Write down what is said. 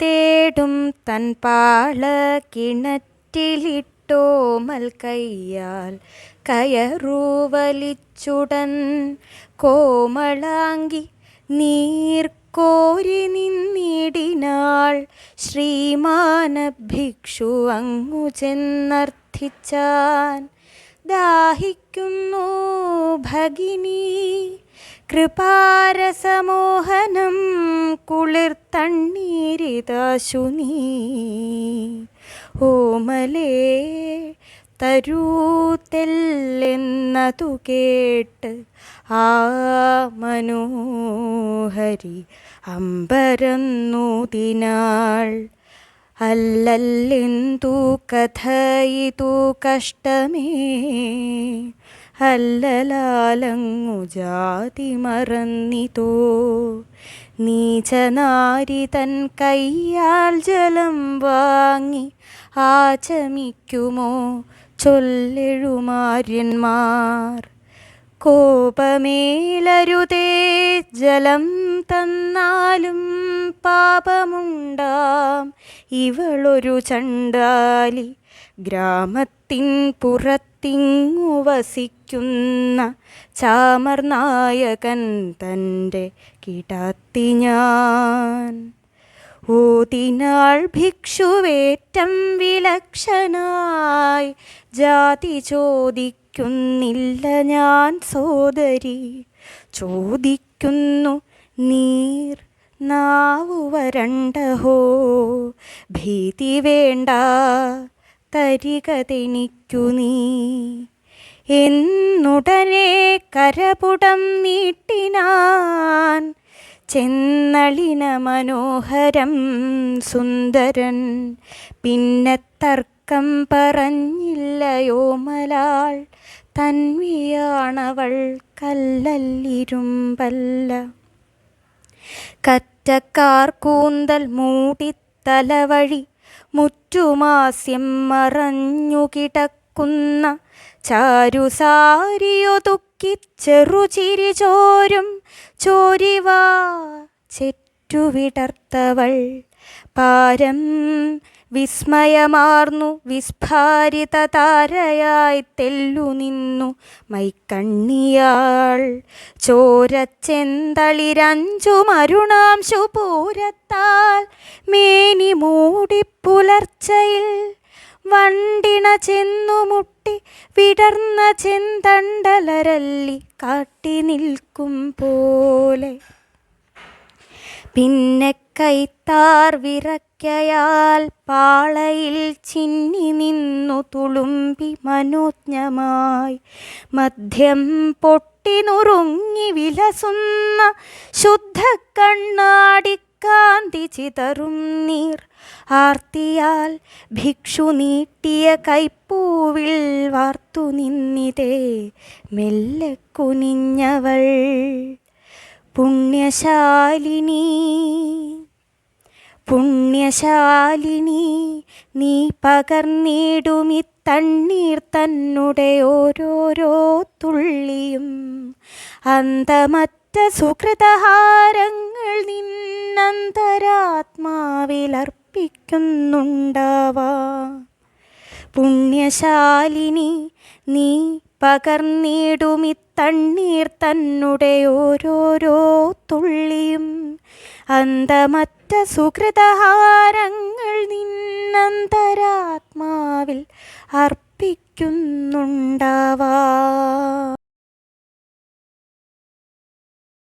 തേടും തൻ പാള കിണറ്റിലിട്ടോമൽ കയ്യാൽ കയറൂവലിച്ചുടൻ കോമളാങ്കി നീർക്കോരി നിന്നിടിനാൾ ശ്രീമാന ഭിക്ഷു അങ്ങു ചെന്നർത്ഥിച്ചാൻ ദാഹിക്കുന്നു ഭഗിനി കൃപാരസമോഹനം കുളിർത്തണ്ണീരിതാശു നീ. ഓമലേ തരൂത്തെല്ലെന്നതു കേട്ട് ആ മനോഹരി അമ്പരന്നു ദിനാൾ അല്ലല്ലെന്തു കഥയിതു കഷ്ടമേ. അല്ലലാലങ്ങു ജാതി മറന്നിതോ. നീചനാരി തൻ കയ്യാൽ ജലം വാങ്ങി ആചമിക്കുമോ ചൊല്ലെഴുമാര്യന്മാർ. കോപമേലരുതേ ജലം തന്നാലും പാപമുണ്ടാം. ഇവളൊരു ചണ്ടാലി ഗ്രാമത്തിൻ പുറത്തിങ്ങു വസിക്കുന്ന ചാമർനായകൻ തന്റെ കിടത്തി ഞാൻ. ഊതിനാൾ ഭിക്ഷുവേറ്റം വിലക്ഷനായി ജാതി ചോദിക്കുന്നില്ല ഞാൻ സോദരി. ചോദിക്കുന്നു നീർ നാവു വരണ്ടഹോ ഭീതി വേണ്ട. തരികതെനിക്കു നീ എന്നുടനെ കരപുടം നീട്ടിനാൻ ചെന്നളിന മനോഹരം സുന്ദരൻ. പിന്നെ തർക്കം പറഞ്ഞില്ലയോ മലാൾ. തന്വിയാണവൾ കല്ലല്ലിരുമ്പല്ല. കറ്റക്കാർ കൂന്തൽ മൂടിത്തലവഴി മുറ്റുമാസ്യം മറഞ്ഞു കിടക്കുന്ന ചാരുസാരിയൊതുക്കി ചെറുചിരി ചോരും. ചോരിവാ ചെറ്റുവിടർത്തവൾ പാരം വിസ്മയമാർന്നു. വിസ്ഫാരിത താരയായി തെല്ലു നിന്നു. മൈക്കണ്ണിയാൾ ചോരച്ചെന്തളിരഞ്ചു മരുണാംശു പൂരത്താൽ മേനി മൂടിപ്പുലർച്ചയിൽ വണ്ടിണ ചെന്നു മുട്ടി വിടർന്ന ചെന്തണ്ടലരല്ലി കാട്ടി നിൽക്കും പോലെ. പിന്നെ കൈത്താർ വിറക്കയാൽ പാളയിൽ ചിന്നി നിന്നു തുളുമ്പി മനോജ്ഞമായി. മദ്യം പൊട്ടി നുറുങ്ങി വിലസുന്ന ശുദ്ധ കണ്ണാടിക്കാന്തി ചിതറും നീർ. ആർത്തിയാൽ ഭിക്ഷു നീട്ടിയ കൈപ്പൂവിൽ വാർത്തു നിന്നിതേ മെല്ലെ കുനിഞ്ഞവൾ. പുണ്യശാലിനി പുണ്യശാലിനി നീ പകർന്നിടുമി തണ്ണീർ തന്നുടെ ഓരോരോ തുള്ളിയും. അന്തമറ്റ സുഹൃതഹാരങ്ങൾ നിന്നന്തരാത്മാവിലർപ്പിക്കുന്നുണ്ടാവാ പുണ്യശാലിനി നീ പകർന്നിടുമി തണ്ണീർ തന്നുടെ ഓരോരോ തുള്ളിയും. അന്തമറ്റ സുഹൃതഹാരങ്ങൾ നിന്നന്തരാത്മാവിൽ അർപ്പിക്കുന്നുണ്ടാവാം.